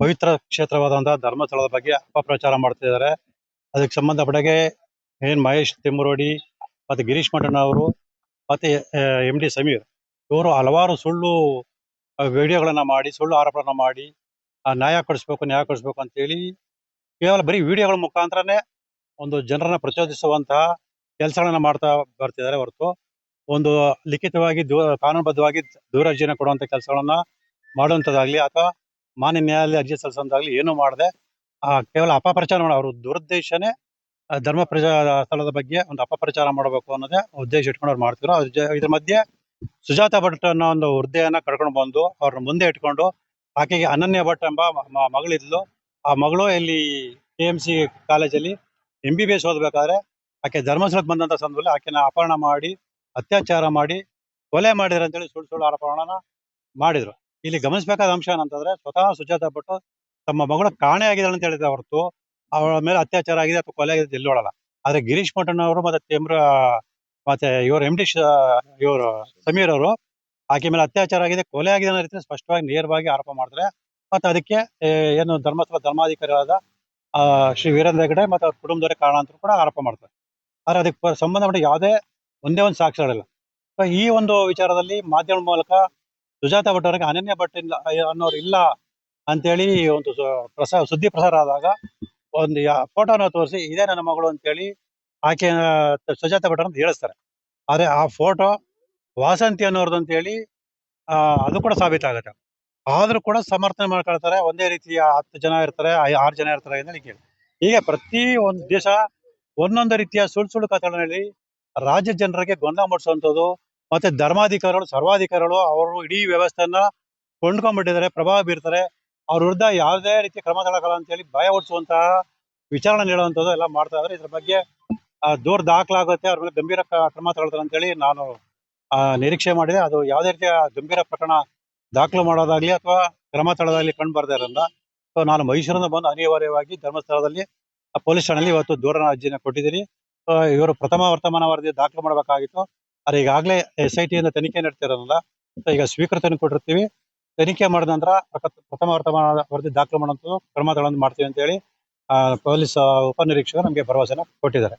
ಪವಿತ್ರ ಕ್ಷೇತ್ರವಾದಂತಹ ಧರ್ಮಸ್ಥಳದ ಬಗ್ಗೆ ಅಪಪ್ರಚಾರ ಮಾಡ್ತಿದ್ದಾರೆ ಅದಕ್ಕೆ ಸಂಬಂಧಪಟ್ಟಾಗೆ ಏನ್ ಮಹೇಶ್ ತಿಮ್ಮರೋಡಿ ಮತ್ತೆ ಗಿರೀಶ್ ಮಠಣ್ಣ ಅವರು ಮತ್ತೆ ಎಂ ಡಿ ಸಮೀರ್ ಇವರು ಹಲವಾರು ಸುಳ್ಳು ವಿಡಿಯೋಗಳನ್ನ ಮಾಡಿ, ಸುಳ್ಳು ಆರೋಪಗಳನ್ನ ಮಾಡಿ ನ್ಯಾಯ ಕೊಡಿಸ್ಬೇಕು ನ್ಯಾಯ ಕೊಡಿಸ್ಬೇಕು ಅಂತೇಳಿ ಕೇವಲ ಬರೀ ವಿಡಿಯೋಗಳ ಮುಖಾಂತರನೇ ಒಂದು ಜನರನ್ನ ಪ್ರಚೋದಿಸುವಂತಹ ಕೆಲಸಗಳನ್ನ ಮಾಡ್ತಾ ಬರ್ತಿದ್ದಾರೆ ಹೊರತು. ಒಂದು ಲಿಖಿತವಾಗಿ ದೂ, ಕಾನೂನುಬದ್ಧವಾಗಿ ಕೊಡುವಂತ ಕೆಲಸಗಳನ್ನ ಮಾಡುವಂಥದ್ದಾಗಲಿ ಅಥವಾ ಮಾನ್ಯ ನ್ಯಾಯಾಲಯ ಅರ್ಜಿ ಸಲ್ಲಿಸುವಂತಾಗ್ಲಿ ಏನು ಮಾಡದೆ, ಆ, ಕೇವಲ ಅಪಪ್ರಚಾರ ಮಾಡೋ, ಅವ್ರ ದುರುದ್ದೇಶನೇ ಧರ್ಮ ಪ್ರಜಾ ಸ್ಥಳದ ಬಗ್ಗೆ ಒಂದು ಅಪಪ್ರಚಾರ ಮಾಡಬೇಕು ಅನ್ನೋದೇ ಉದ್ದೇಶ ಇಟ್ಕೊಂಡು ಅವ್ರು ಮಾಡ್ತಿದ್ರು. ಅದ್ರ ಇದ್ರ ಮಧ್ಯೆ ಸುಜಾತ ಭಟ್ ಅನ್ನೋ ಒಂದು ಹುದ್ದೆಯನ್ನ ಕರ್ಕೊಂಡು ಬಂದು ಅವ್ರನ್ನ ಮುಂದೆ ಇಟ್ಕೊಂಡು ಆಕೆಗೆ ಅನನ್ಯ ಭಟ್ ಎಂಬ ಮಗಳಿದ್ಲು. ಆ ಮಗಳು ಇಲ್ಲಿ ಕೆ ಎಂ ಸಿ ಕಾಲೇಜಲ್ಲಿ ಎಂ ಬಿ ಬಿ ಎಸ್ ಓದ್ಬೇಕಾದ್ರೆ ಆಕೆ ಧರ್ಮಸ್ಥಳಕ್ಕೆ ಬಂದಂತ ಸಂದರ್ಭದಲ್ಲಿ ಆಕೆನ ಅಪಹರಣ ಮಾಡಿ, ಅತ್ಯಾಚಾರ ಮಾಡಿ, ಕೊಲೆ ಮಾಡಿದ್ರು ಅಂತೇಳಿ ಸುಳ್ಳು ಸುಳ್ಳು ಆರೋಪಗಳನ್ನ ಮಾಡಿದ್ರು. ಇಲ್ಲಿ ಗಮನಿಸಬೇಕಾದ ಅಂಶ ಏನಂತಂದ್ರೆ ಸ್ವತಃ ಸುಜಾತ ಭಟ್ ತಮ್ಮ ಮಗಳ ಕಾಣೆ ಆಗಿದ್ದಾಳೆ ಅಂತ ಹೇಳಿದ ಹೊರತು ಅವಳ ಮೇಲೆ ಅತ್ಯಾಚಾರ ಆಗಿದೆ ಅಥವಾ ಕೊಲೆ ಆಗಿದೆ ಎಲ್ಲಿ ಹೇಳಲ್ಲ. ಆದ್ರೆ ಗಿರೀಶ್ ಮಠನ್ ಅವರು ಮತ್ತೆ ತೇಮ್ರ ಮತ್ತೆ ಇವರು ಎಂ ಡಿ ಇವರು ಸಮೀರ್ ಅವರು ಆಕೆ ಮೇಲೆ ಅತ್ಯಾಚಾರ ಆಗಿದೆ, ಕೊಲೆ ಆಗಿದೆ ಅನ್ನೋ ರೀತಿ ಸ್ಪಷ್ಟವಾಗಿ ನೇರವಾಗಿ ಆರೋಪ ಮಾಡ್ತಾರೆ ಮತ್ತೆ ಅದಕ್ಕೆ ಏನು ಧರ್ಮಸ್ಥಳ ಧರ್ಮಾಧಿಕಾರಿಗಳಾದ ಶ್ರೀ ವೀರೇಂದ್ರ ಹೆಗಡೆ ಮತ್ತೆ ಅವ್ರ ಕುಟುಂಬದವರೇ ಕಾರಣ ಅಂತ ಕೂಡ ಆರೋಪ ಮಾಡ್ತಾರೆ. ಆದ್ರೆ ಅದಕ್ಕೆ ಸಂಬಂಧಪಟ್ಟ ಯಾವುದೇ ಒಂದೇ ಒಂದು ಸಾಕ್ಷ್ಯಗಳಿಲ್ಲ. ಸೊ ಈ ಒಂದು ವಿಚಾರದಲ್ಲಿ ಮಾಧ್ಯಮ ಮೂಲಕ ಸುಜಾತ ಭಟ್ ಅವರಿಗೆ ಅನನ್ಯ ಭಟ್ ಇಲ್ಲ ಅನ್ನೋರು ಇಲ್ಲ ಅಂತೇಳಿ ಒಂದು ಪ್ರಸಾರ ಪ್ರಸ, ಸುದ್ದಿ ಪ್ರಸಾರ ಆದಾಗ ಒಂದು ಫೋಟೋನ ತೋರಿಸಿ, ಇದೇ ನನ್ನ ಮಗಳು ಅಂತೇಳಿ ಆಕೆ ಸುಜಾತ ಭಟ್ ಅಂತ ಹೇಳಿಸ್ತಾರೆ. ಆದ್ರೆ ಆ ಫೋಟೋ ವಾಸಂತಿ ಅನ್ನೋರ್ದು ಅಂತೇಳಿ ಅದು ಕೂಡ ಸಾಬೀತಾಗುತ್ತೆ ಆದ್ರೂ ಕೂಡ ಸಮರ್ಥನೆ ಮಾಡ್ಕೊಳ್ತಾರೆ, ಒಂದೇ ರೀತಿಯ ಹತ್ತು ಜನ ಇರ್ತಾರೆ ಆರು ಜನ ಇರ್ತಾರೆ ಅಂತ ಹೇಳಿ. ಹೀಗೆ ಪ್ರತಿ ಒಂದು ದೇಶ ಒಂದೊಂದು ರೀತಿಯ ಸುಳ್ಳು ಸುಳ್ಳು ಕಥೆಗಳಲ್ಲಿ ಹೇಳಿ ರಾಜ್ಯ ಜನರಿಗೆ ಗೊಂದಲ ಮೂಡಿಸುವಂಥದ್ದು ಮತ್ತೆ ಧರ್ಮಾಧಿಕಾರಿಗಳು, ಸರ್ವಾಧಿಕಾರಿಗಳು ಅವರು ಇಡೀ ವ್ಯವಸ್ಥೆಯನ್ನ ಕೊಂಡ್ಕೊಂಡ್ಬಿಟ್ಟಿದ್ದಾರೆ, ಪ್ರಭಾವ ಬೀರ್ತಾರೆ. ಅವ್ರ ವಿರುದ್ಧ ಯಾವುದೇ ರೀತಿ ಕ್ರಮ ತಗೊಳ್ಳಲ್ಲ ಅಂತೇಳಿ ಭಯ ಓಡಿಸುವಂತಹ ವಿಚಾರಣೆ ನೀಡುವಂಥದ್ದು ಎಲ್ಲ ಮಾಡ್ತಾ ಇದ್ದಾರೆ. ಇದ್ರ ಬಗ್ಗೆ ದೂರ್ ದಾಖಲಾಗುತ್ತೆ, ಅವ್ರ ಮೇಲೆ ಗಂಭೀರ ಕ್ರಮ ತಗೊಳ್ತಾರೆ ಅಂತೇಳಿ ನಾನು ನಿರೀಕ್ಷೆ ಮಾಡಿದೆ. ಅದು ಯಾವುದೇ ರೀತಿಯ ಗಂಭೀರ ಪ್ರಕರಣ ದಾಖಲು ಮಾಡೋದಾಗ್ಲಿ ಅಥವಾ ಕ್ರಮ ತಗೊಳ್ಳೋದಾಗ್ಲಿ ಕಂಡು ಸೊ, ನಾನು ಮೈಸೂರಿಂದ ಬಂದು ಅನಿವಾರ್ಯವಾಗಿ ಧರ್ಮಸ್ಥಳದಲ್ಲಿ ಪೊಲೀಸ್ ಠಾಣೆಯಲ್ಲಿ ಇವತ್ತು ದೂರನ ಅರ್ಜಿನ ಕೊಟ್ಟಿದ್ದೀನಿ. ಇವರು ಪ್ರಥಮ ವರ್ತಮಾನ ವರದಿ ದಾಖಲು ಮಾಡಬೇಕಾಗಿತ್ತು. ಆದರೆ ಈಗಾಗಲೇ ಎಸ್ ಐ ಟಿಯಿಂದ ತನಿಖೆ ನಡೆತಿರೋದ್ರಿಂದ ಈಗ ಸ್ವೀಕೃತಿಯನ್ನು ಕೊಟ್ಟಿರ್ತೀವಿ. ತನಿಖೆ ಮಾಡಿದ ನಂತರ ಪ್ರಥಮ ವರ್ತಮಾನ ವರದಿ ದಾಖಲು ಮಾಡುವಂಥದ್ದು ಮಾಡ್ತೀವಿ ಅಂತೇಳಿ ಆ, ಪೊಲೀಸ್ ಉಪನಿರೀಕ್ಷಕರು ನಮಗೆ ಭರವಸೆನ ಕೊಟ್ಟಿದ್ದಾರೆ.